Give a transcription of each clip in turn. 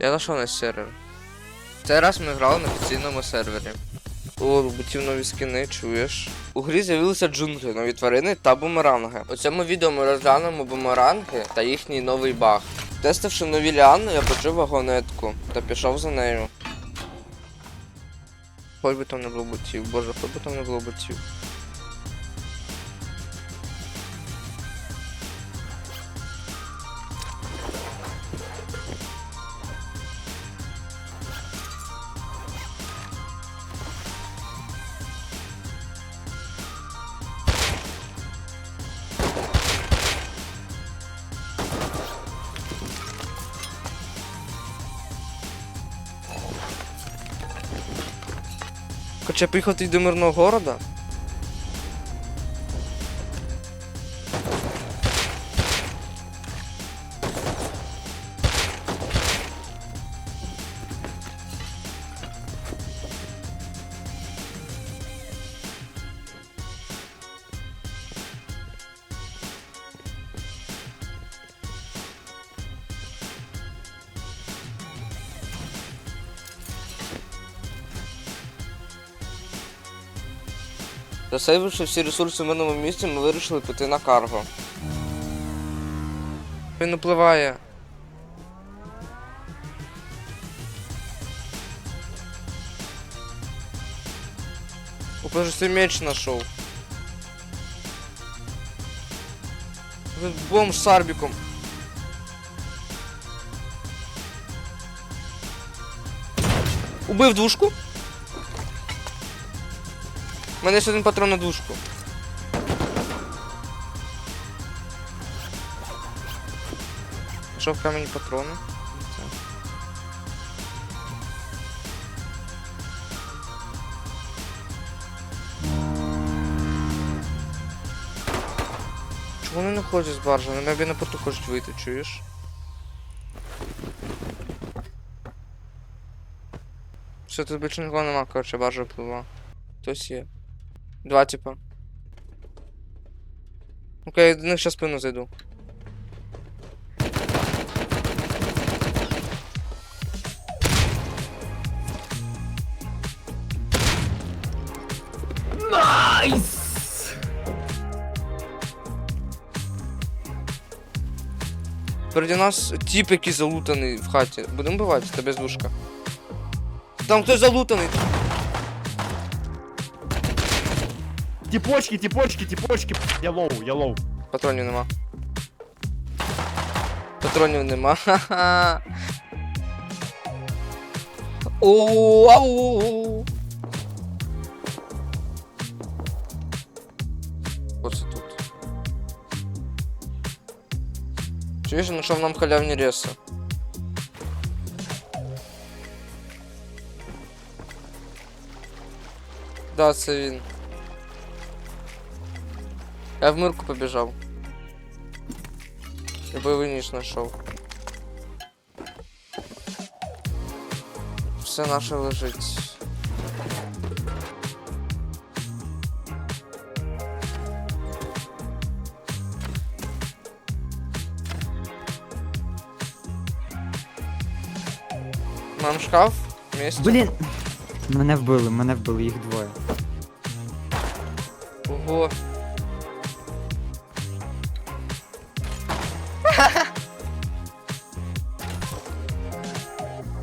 Я зайшов на сервер. Цей раз ми грали на офіційному сервері. О, ботів нові скини, чуєш? У грі з'явилися джунглі, нові тварини та бумеранги. У цьому відео ми розглянемо бумеранги та їхній новий баг. Тестивши нові ліани, я почув вагонетку та пішов за нею. Хоч би там не було ботів, боже, хоч би там не було ботів. Хоча приїхати до мирного города. Засейвивши всі ресурси в мирному місці, ми вирішили піти на карго. Він боже, свій меч знайшов. Бомж з арбіком. Убив двушку. У мене є один патрон на двушку. Що в камені патрони? Чому вони не ходять з баржі? Вони навіть на порту хочуть вийти, чуєш? Все, тут більше нікого нема, коротше, баржа впливла. Хтось є. Два типа. Окей, до них сейчас спину зайду. Найс! Переді нас тип, який залутаний в хаті. Будемо бивати, тебе з. Там хтось залутаний. Тіпочки, тіпочки, тіпочки. Я лоу, я лоу. Патронів нема. Патронів нема. Ха-ха. Оу, ау. Оце тут. Чуєш, знайшов нам халявні реси. Да, це він. Я в мирку побіжав. Я бойовий ніж знайшов. Все наше лежить. Нам шкаф? Вместе? Блін! Мене вбили, мене вбили, їх двоє. Ого.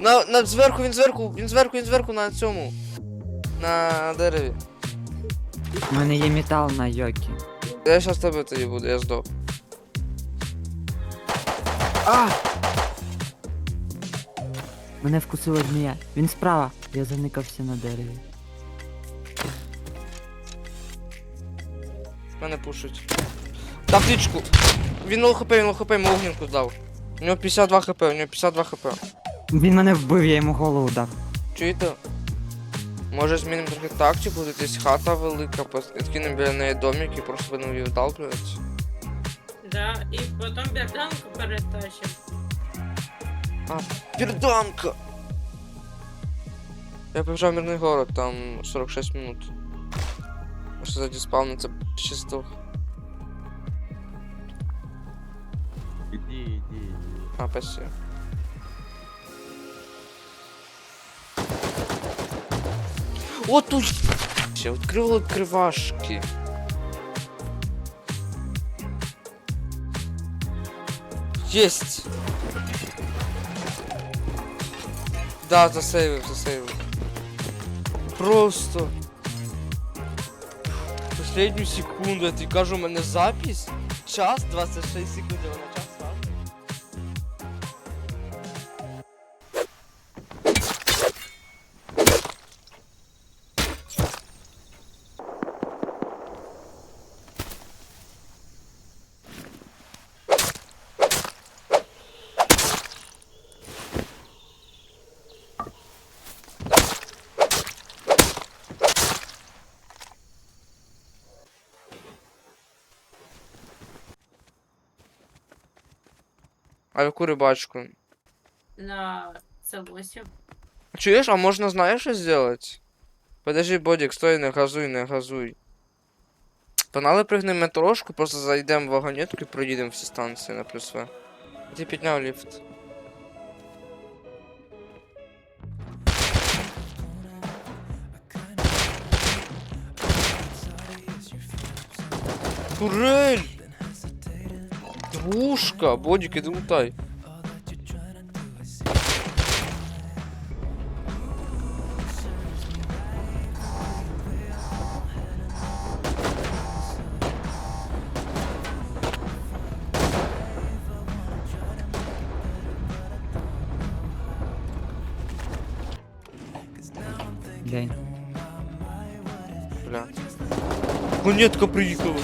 На, на зверху, він зверху, він зверху, він зверху на цьому. На дереві. У мене є метал на йокі. Я щас тебе тоді буду, я здох. А! Мене вкусила змія. Він справа. Я заникався на дереві. Мене пушить. Дав тичку. Він лоу хп, він лоу хп, йому огнінку дав. У нього 52 хп, у нього 52 хп. Він мене вбив, я йому голову дав. Чуєте? Може змінимо трохи тактику, тут десь хата велика, підкинемо біля неї домик і просто будемо її вдалплювати. Да, і потім берданку перетащимо. Перданка! Я побежал в мирный город, там 46 минут. Аж сзади спавнится чисто. А, спасибо. От у... Открыл открывашки. Есть! Да, засейвив, засейвив. Просто. последнюю секунду, я ти кажу, у мене запись. Час 26 секунд. А яку рибачку? На це 8. Чуєш, а можна знаєш що зробити? Подожди, Бодік, стой, не газуй, не газуй. Погнали пригнемо трошку, просто зайдемо в вагонетку і проїдемо всі станції на плюс В. Ти підняв ліфт. Турель! Двушка! Бодік, іди лутай. День. Бля. Планетка приїхала.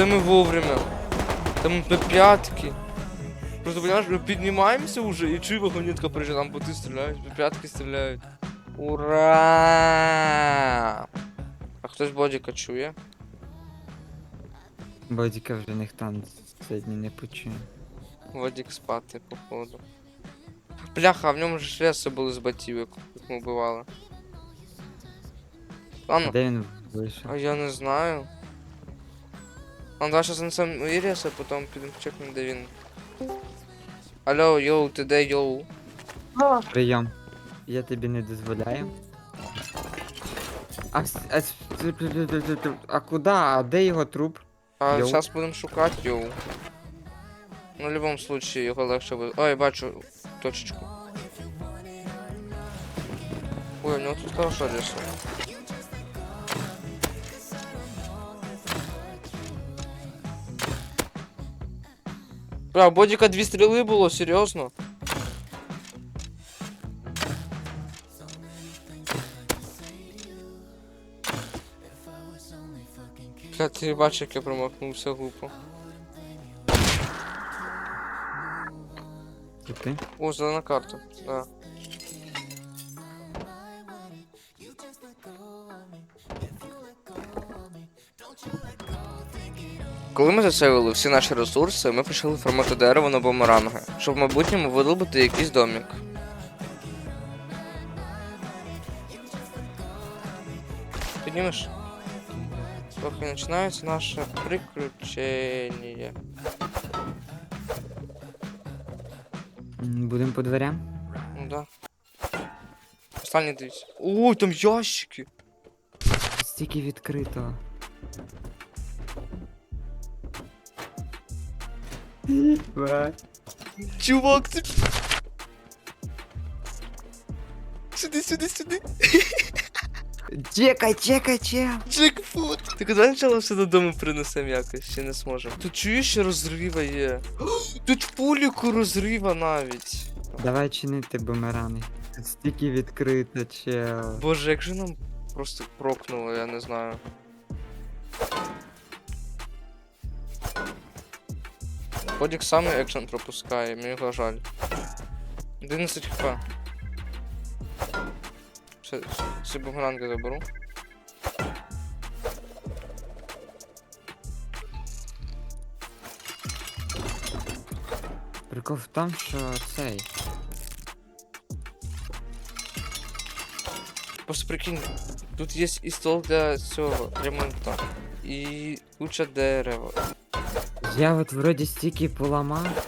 Це ми вовремя. Там П5. Просто понимаешь, ми піднімаємося уже і чую вагонетка приїжджає, там боти стріляють, П5 стріляють. Ура! А хтось бодіка чує? Бодіка вже ніхто сьогодні не почує. Водік спати, походу. Бляха, а в ньому ж шляси були з ботівок, як ми вбивали. Ладно, Де він вийшов? А я не знаю. А давай сейчас несем Іріс, а потім підемо чекнемо, де він. Алло, йоу, ти де йоу? Прийом. Я тобі не дозволяю. А, с- а, с- а куди? А де його труп? А Йоу. зараз будемо шукати йоу. Ну, в будь-якому случае його легше буде. Ой, бачу точечку. Ой, у нього тут хорошо лісо. Бля, у бодіка дві стріли було, серйозно. Бля, ти бачиш, як я промахнувся глупо. Це ти? О, зелена карта, да. Коли ми засейвили всі наші ресурси, ми почали формати дерево на бумеранги, щоб в майбутньому видобути якийсь домик. Піднімеш? Поки починається наше приключення. Будемо по дверям? Ну да. Останній дивіться. Ой, там ящики. Стільки відкрито. Чувак, ти. Сюди, сюди, сюди. Чекай, чекай, чекай. Джекпот. Ти куди спочатку все додому принесем якось, ще не зможемо. Тут чуєш, що розрива є. Тут в пуліку розрива навіть. Давай чинити бумеранги. Тут стільки відкрито, чел. Боже, як же нам просто прокнуло, я не знаю. Подік самий екшен пропускає, мені його жаль. 11 хп. Все, всі бумеранги заберу. Прикол в тому, що цей. Просто прикинь, тут є і стол для цього ремонту, і куча дерева. Я от вроді стільки поламав,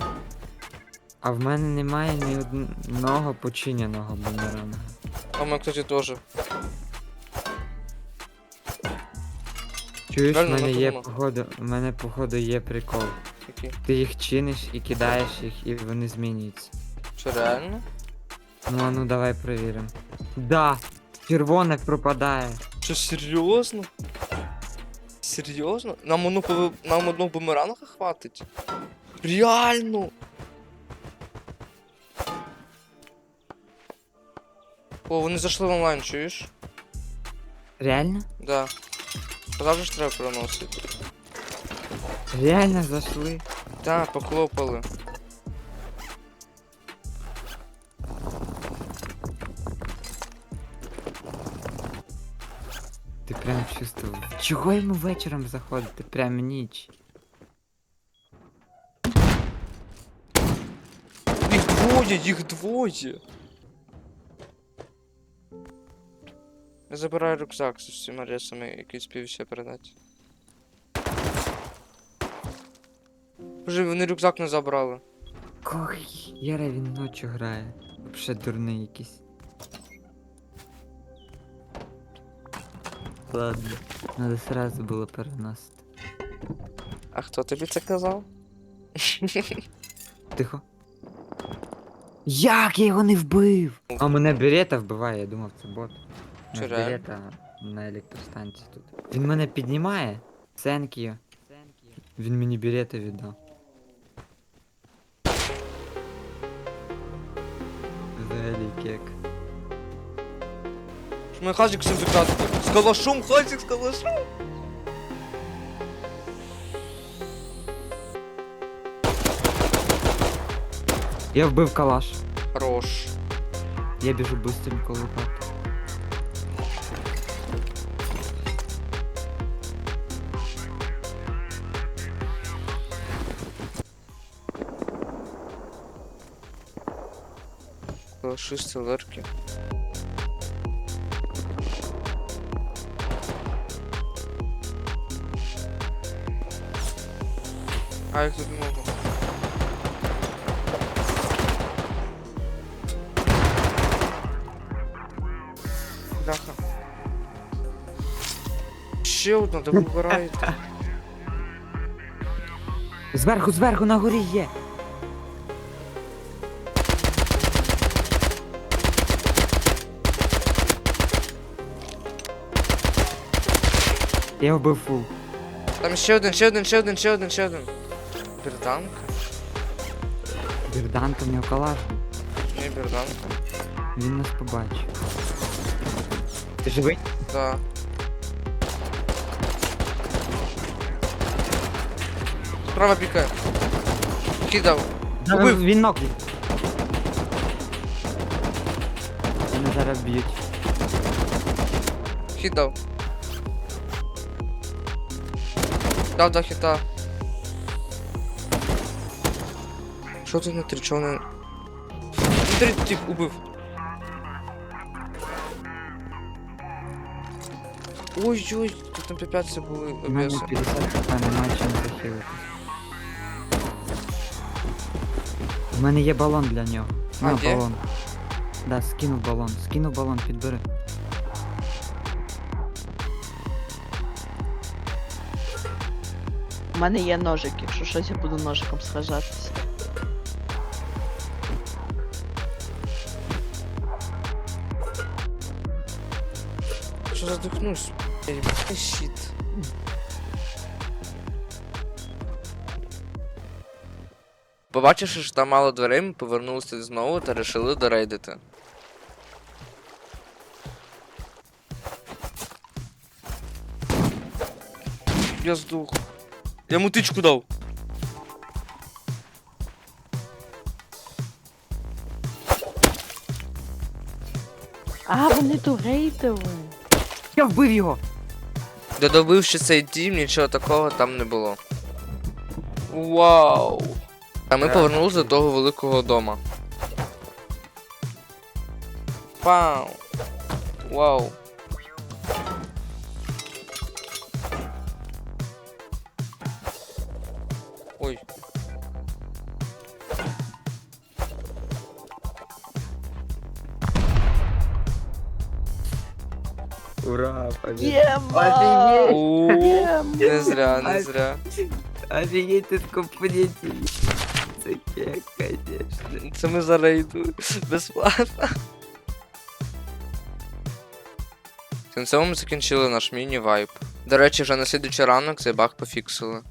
а в мене немає ні одного починеного бумеранга. А ми, кстати, теж. Чуєш, в Реально, мене є думаю. походу, в мене походу є прикол. Який? Ти їх чиниш і кидаєш їх, і вони змінюються. Що реально? Ну а ну давай перевіримо. Да! Червоне пропадає. Що, серйозно? Серйозно? Нам одну пове- нам одного бумеранга хватить? Реально? О, вони зайшли в онлайн, чуєш? Реально? Да. Завжди ж треба переносити. Реально зайшли? Так, похлопали. Прям чувствував. Чого йому вечором заходити? Прям ніч. Їх двоє, їх двоє. Я забираю рюкзак з всіма ресами, які спів ще передати. Боже, вони рюкзак не забрали. Ой, Яра він ночі грає. Вообще дурний якийсь. Ладно. Надо сразу було переносити. А хто тобі це казав? Тихо. Як я його не вбив? А мене берета вбиває, я думав це бот. У нас берета на електростанції тут. Він мене піднімає. Thank you. Він мені берета віддав. Взагалі кек. Ми хазик всім заказує. З калашом, хазик з калашом. Я вбив калаш. Хорош. Я біжу быстренько лопати. Калаши, селерки. А їх тут много. Бляха. Ще одна, да. Зверху, зверху на горі є. Я вбив фул. Там ще один, ще один, ще один, ще один, ще один. Берданка? Бірданка в нього калаш. Не берданка. Він нас побачив. Ти живий? Да. Справа пікає. Кидав. Убив. Він ног. Мене зараз б'ють. Хіт дав. Дав два хіта. Що тут внутрі? Чого. Внутрі тип убив. Ой-ой, тут на піпятці були У мене 50 хп, нема чим захилитись. У мене є балон для нього. А, На, є? балон. Да, скинув балон. Скинув балон, підбери. У мене є ножик, якщо щось я буду ножиком схажатися. Що задихнусь? Я щит. Побачивши, що там мало дверей, ми повернулися знову та рішили дорейдити. Я здох. Я йому тичку дав. А, вони турейдили. Я вбив його! Додобивши цей дім, нічого такого там не було. Вау! А ми повернулися до того великого дома. Вау! Вау! Ура, победа. Єма! Єма! Не зря, не зря. Офигеть, тут Це Таке, конечно. Це ми за рейду. Безплатно. На цьому ми закінчили наш міні-вайп. До речі, вже на слідуючий ранок цей баг пофіксили.